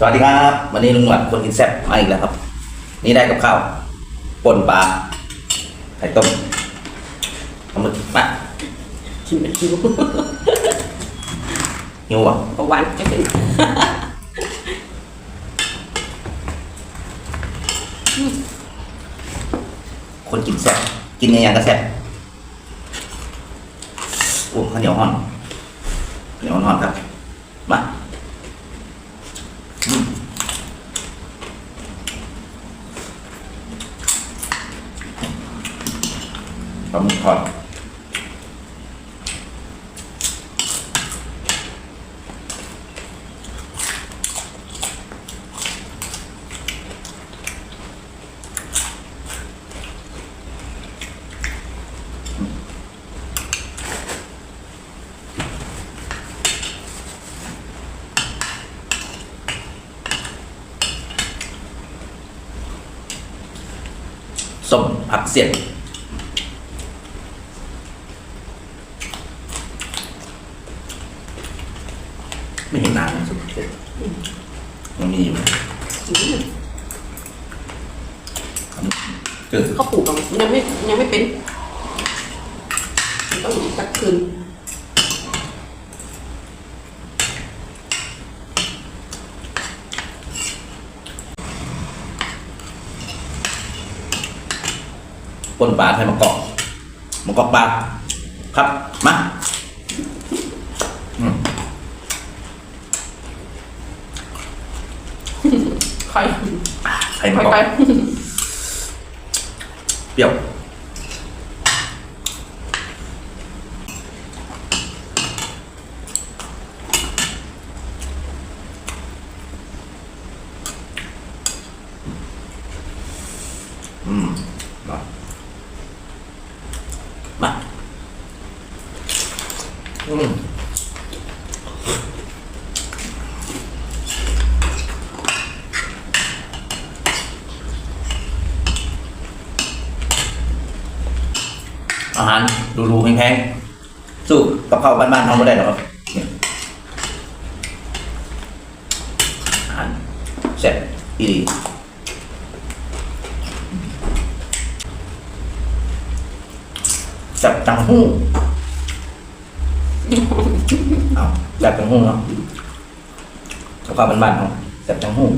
สวัสดีครับ วันนี้ลุงหนวดคนกินแซ่บมาอีกแล้วครับ นี่ได้กับข้าวป่นปลาไข่ต้มปลาหมึกมาชิมเป็นคิวหิวอะประวันจะเป็นคนกินแซ่บกินยังไงก็แซ่บโอ้ข้าวเหนียวห่อนข้าวเหนียวห่อนครับมาอืม ปลาหมึกทอดส้มผักเสียด ไม่เห็นนานนะส้มผักเสียดมันมีอยู่นะเจอเขาปลูกกันยังไม่ยังไม่เป็นต้องอีกสักคืนปนปลาไทยมะกอกมะกอกปลาครับ มาอืม ไข่ไทยมะไข่กอกไก่เปรี้ยวอืมมามาอืม อาหารดูๆแพงๆสู้กับข้าวบ้านๆทำไม่ได้หรอกครับเนี่ยอาหารแซ่บอีหลีแซ่บจังหู้เอาแซ่บจังหู้เนาะกับข้าวบ้านๆเนาะแซ่บจังหู้